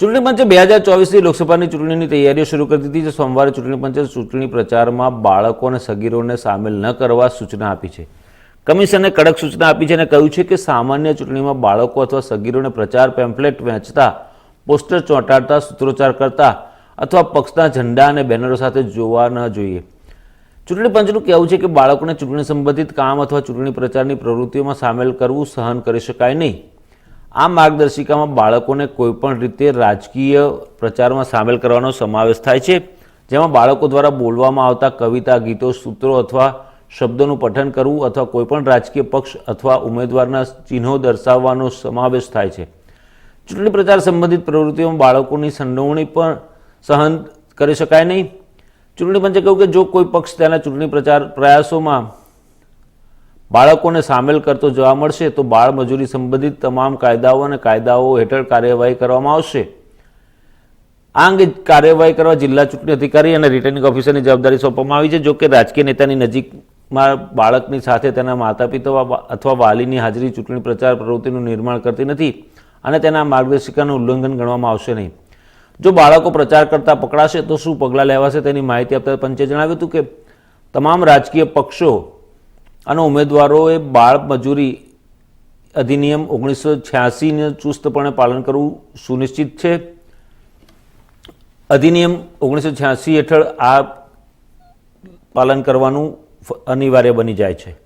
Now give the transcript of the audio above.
ચૂંટણી પંચે બે હજાર ચોવીસની લોકસભાની ચૂંટણીની તૈયારીઓ શરૂ કરી દીધી છે. સોમવારે ચૂંટણી પંચે ચૂંટણી પ્રચારમાં બાળકો અને સગીરોને સામેલ ન કરવા સૂચના આપી છે. કમિશને કડક સૂચના આપી છે અને કહ્યું છે કે સામાન્ય ચૂંટણીમાં બાળકો અથવા સગીરોને પ્રચાર પેમ્ફલેટ વહેંચતા, પોસ્ટર ચોંટાડતા, સૂત્રોચ્ચાર કરતા અથવા પક્ષના ઝંડા અને બેનરો સાથે જોવા ન જોઈએ. ચૂંટણી પંચનું કહેવું છે કે બાળકોને ચૂંટણી સંબંધિત કામ અથવા ચૂંટણી પ્રચારની પ્રવૃત્તિઓમાં સામેલ કરવું સહન કરી શકાય નહીં. આ માર્ગદર્શિકામાં બાળકોને કોઈપણ રીતે રાજકીય પ્રચારમાં સામેલ કરવાનો સમાવેશ થાય છે, જેમાં બાળકો દ્વારા બોલવામાં આવતા કવિતા, ગીતો, સૂત્રો અથવા શબ્દોનું પઠન કરવું અથવા કોઈપણ રાજકીય પક્ષ અથવા ઉમેદવારના ચિહ્નો દર્શાવવાનો સમાવેશ થાય છે. ચૂંટણી પ્રચાર સંબંધિત પ્રવૃત્તિઓમાં બાળકોની સંડોવણી પણ સહન કરી શકાય નહીં. ચૂંટણી પંચે કહ્યું કે જો કોઈ પક્ષ તેના ચૂંટણી પ્રચાર પ્રયાસોમાં બાળકોને સામેલ કરતો જોવા મળશે તો બાળ મજૂરી સંબંધિત તમામ કાયદાઓ અને કાયદાઓ હેઠળ કાર્યવાહી કરવામાં આવશે. આ અંગે કાર્યવાહી કરવા જિલ્લા ચૂંટણી અધિકારી અને રિટર્નિંગ ઓફિસરની જવાબદારી સોંપવામાં આવી છે, જો કે રાજકીય નેતાની નજીકમાં બાળકની સાથે તેના માતા પિતા અથવા વાલીની હાજરી ચૂંટણી પ્રચાર પ્રવૃત્તિનું નિર્માણ કરતી નથી અને તેના માર્ગદર્શિકાનું ઉલ્લંઘન ગણવામાં આવશે નહીં. જો બાળકો પ્રચાર કરતા પકડાશે તો શું પગલાં લેવાશે તેની માહિતી આપતા પંચે જણાવ્યું હતું કે તમામ રાજકીય પક્ષો અને ઉમેદવારોએ બાળ મજૂરી અધિનિયમ ઓગણીસો છ્યાસીને ચુસ્તપણે પાલન કરવું સુનિશ્ચિત છે. અધિનિયમ ઓગણીસો છ્યાસી હેઠળ આ પાલન કરવાનું અનિવાર્ય બની જાય છે.